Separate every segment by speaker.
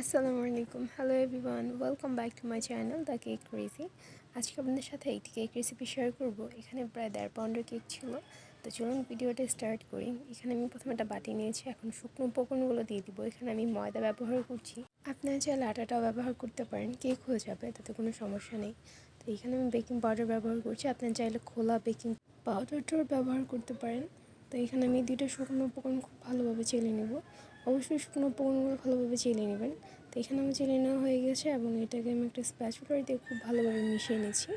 Speaker 1: আসসালামু আলাইকুম। Hello everyone welcome back to my channel the cake recipe আজকে আপনাদের সাথে একটি কেক রেসিপি শেয়ার করব। এখানে প্রায় দেড় পাউন্ডের কেক ছিল। তো চলুন ভিডিওটা স্টার্ট করি। এখানে আমি প্রথমে একটা বাটি নিয়েছি। এখন শুকনো উপকরণগুলো দিয়ে দিব। এখানে আমি ময়দা ব্যবহার করছি। আপনারা চাইলে আটাটাও ব্যবহার করতে পারেন। কেক হয়ে যাবে তাতে কোনো সমস্যা নেই। তো এখানে আমি বেকিং পাউডার ব্যবহার করছি। আপনারা চাইলে খোলা বেকিং পাউডারটাও ব্যবহার করতে পারেন। তো এখানে আমি দুইটা শুকনো উপকরণ খুব ভালোভাবে চেলে নেব। অবশ্যই শুকনো পোকনগুলো ভালোভাবে চেলে নেবেন। তো এখানে আমার চেলে নেওয়া হয়ে গেছে এবং এটাকে আমি একটা স্প্যাচুলার দিয়ে খুব ভালোভাবে মিশিয়ে নিয়েছি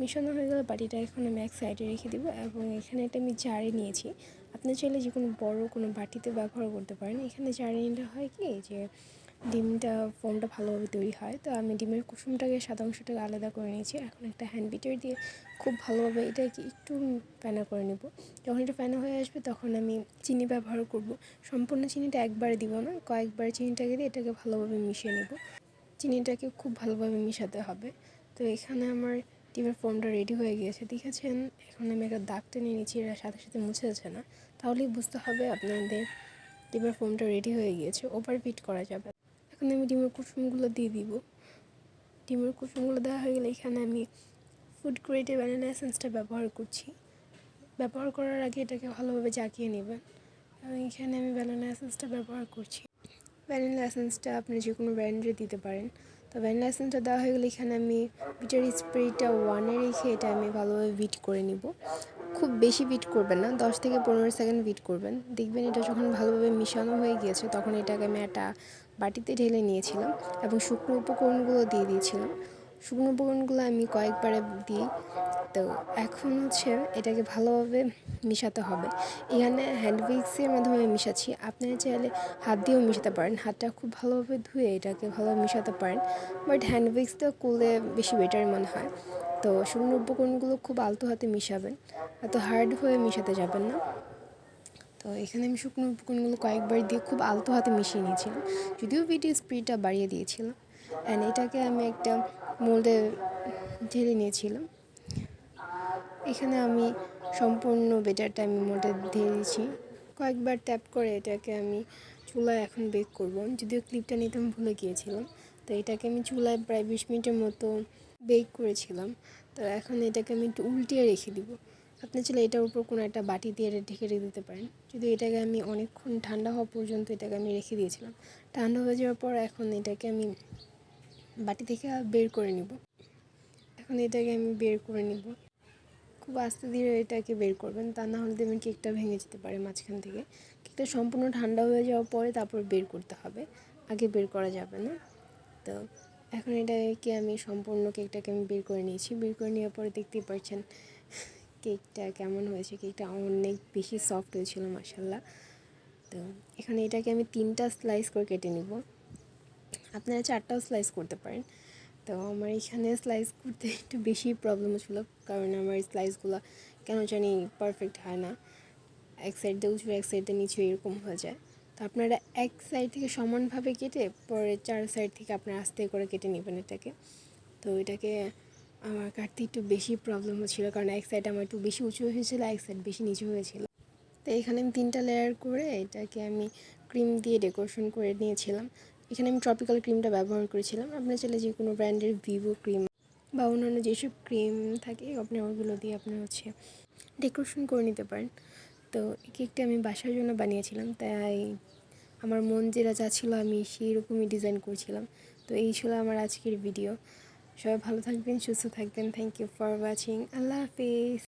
Speaker 1: মিশানো হয়ে গেলে বাটিটা এখন আমি এক সাইডে রেখে দেবো এবং এখানে এটা আমি জারে নিয়েছি। আপনি চাইলে যে কোনো বড়ো কোনো বাটিতে ব্যবহার করতে পারেন। এখানে জারে নিলে হয় কি যে ডিমটা ফোমটা ভালোভাবে তৈরি হয়। তো আমি ডিমের কুসুমটাকে, সাদা অংশটাকে আলাদা করে নিয়েছি। এখন একটা হ্যান্ড বিটার দিয়ে খুব ভালোভাবে এটাকে একটু ফেনা করে নেব। যখন এটা ফেনা হয়ে আসবে, তখন আমি চিনি ব্যবহার করব। সম্পূর্ণ চিনিটা একবারে দিব না, কয়েকবার চিনিটাকে দিয়ে এটাকে ভালোভাবে মিশিয়ে নেব। চিনিটাকে খুব ভালোভাবে মিশাতে হবে। তো এখানে আমার ডিমের ফোমটা রেডি হয়ে গিয়েছে, দেখেছেন? এখন আমি একটা দাগ টেনে নিয়েছি এর সাথে সাথে মুছে যাচ্ছে না। তাহলেই বুঝতে হবে আপনাদের ডিমের ফোমটা রেডি হয়ে গিয়েছে ওভার ফিট করা যাবে। এখন আমি ডিমের কুসুমগুলো দিয়ে দিব। ডিমের কুসুমগুলো দেওয়া হয়ে গেলে এখানে আমি ফুড গ্রেডে ভ্যানিলা এসেন্সটা ব্যবহার করছি। ব্যবহার করার আগে এটাকে ভালোভাবে জাকিয়ে নেবেন। এবং এখানে আমি ভ্যানিলা এসেন্সটা ব্যবহার করছি। ভ্যানিলা এসেন্সটা আপনি যে কোনো ব্র্যান্ডে দিতে পারেন। তো ভ্যানিলা এসেন্সটা দেওয়া হয়ে গেলে এখানে আমি বিটার স্প্রেটা ওয়ানে রেখে এটা আমি ভালোভাবে বিট করে নিব। খুব বেশি বিট করবেন না, দশ থেকে পনেরো সেকেন্ড বিট করবেন। দেখবেন এটা যখন ভালোভাবে মিশানো হয়ে গিয়েছে, তখন এটাকে আমি একটা বাটিতে ঢেলে নিয়েছিলাম এবং শুকনো উপকরণগুলো দিয়ে দিয়েছিলাম। শুকনো উপকরণগুলো আমি কয়েকবারে দিই। তো এখন হচ্ছে এটাকে ভালোভাবে মিশাতে হবে। এখানে হ্যান্ড উইক্সের মাধ্যমে মিশাচ্ছি। আপনারা চাইলে হাত দিয়েও মিশাতে পারেন। হাতটা খুব ভালোভাবে ধুয়ে এটাকে ভালোভাবে মিশাতে পারেন। বাট হ্যান্ড উইক্সটা করলে বেশি বেটার মনে হয়। তো শুকনো উপকরণগুলো খুব আলতো হাতে মিশাবেন। এত হার্ড হয়ে মিশাতে যাবেন না। তো এখানে আমি শুকনো উপকরণগুলো কয়েকবার দিয়ে খুব আলতো হাতে মিশিয়ে নিয়েছিলাম। যদিও ভিডিও স্পিডটা বাড়িয়ে দিয়েছিলাম। অ্যান্ড এটাকে আমি একটা মোল্ডে ঢেলে নিয়েছিলাম। এখানে আমি সম্পূর্ণ বেটারটা আমি মোল্ডে দিয়ে দিয়েছি। কয়েকবার ট্যাপ করে এটাকে আমি চুলায় এখন বেক করব। যদিও ক্লিপটা নিতে আমি ভুলে গিয়েছিলাম। তো এটাকে আমি চুলায় প্রায় বিশ মিনিটের মতো বেক করেছিলাম। তো এখন এটাকে আমি একটু উল্টিয়ে রেখে দিব। আপনি চাইলে এটার উপর কোনো একটা বাটি দিয়ে ঢেকে রেখে দিতে পারেন। যদি এটাকে আমি অনেকক্ষণ ঠান্ডা হওয়া পর্যন্ত এটাকে আমি রেখে দিয়েছিলাম, ঠান্ডা হয়ে যাওয়ার পর এখন এটাকে আমি বাটি থেকে বের করে নিব। এখন এটাকে আমি বের করে নিব। খুব আস্তে ধীরে এটাকে বের করবেন, তা না হলে দেখবেন কেকটা ভেঙে যেতে পারে মাঝখান থেকে। কেকটা সম্পূর্ণ ঠান্ডা হয়ে যাওয়ার পরে তারপর বের করতে হবে, আগে বের করা যাবে না। তো এখন এটাকে আমি সম্পূর্ণ কেকটাকে আমি বের করে নিয়েছি। বের করে নেওয়ার পরে দেখতেই পাচ্ছেন কেকটা কেমন হয়েছে? কেকটা অনেক বেশি সফট হয়েছিল মাসাল্লাহ তো এখানে এটাকে আমি তিনটা স্লাইস করে কেটে নিব। আপনারা চারটাও স্লাইস করতে পারেন। তো আমার এখানে স্লাইস করতে একটু বেশি প্রবলেম ছিল কারণ আমার স্লাইসগুলো কেন জানি পারফেক্ট হয় না। এক সাইড উঁচু, এক সাইড নিচু এরকম হয়ে যায়। তো আপনারা এক সাইড থেকে সমানভাবে কেটে পরে চার সাইড থেকে আপনারা আস্তে করে কেটে নেবেন এটাকে। তো এটাকে আমার কাটতে একটু বেশি প্রবলেম হচ্ছিল, কারণ এক সাইড আমার একটু বেশি উঁচু হয়েছিলো এক সাইড বেশি নিচু হয়েছিল। তো এখানে আমি তিনটা লেয়ার করে এটাকে আমি ক্রিম দিয়ে ডেকোরেশন করে নিয়েছিলাম। এখানে আমি ট্রপিক্যাল ক্রিমটা ব্যবহার করেছিলাম। আপনার চাইলে যে কোনো ব্র্যান্ডের ভিভো ক্রিম বা অন্যান্য যেসব ক্রিম থাকে, আপনি ওগুলো দিয়ে আপনার হচ্ছে ডেকোরেশন করে নিতে পারেন। তো কেকটা আমি বাসার জন্য বানিয়েছিলাম, তাই আমার মন যেটা চাচ্ছিল আমি সেই রকমই ডিজাইন করছিলাম। তো এই ছিল আমার আজকের ভিডিও সবাই ভালো থাকবেন সুস্থ থাকবেন থ্যাংক ইউ ফর ওয়াচিং আল্লাহ হাফিজ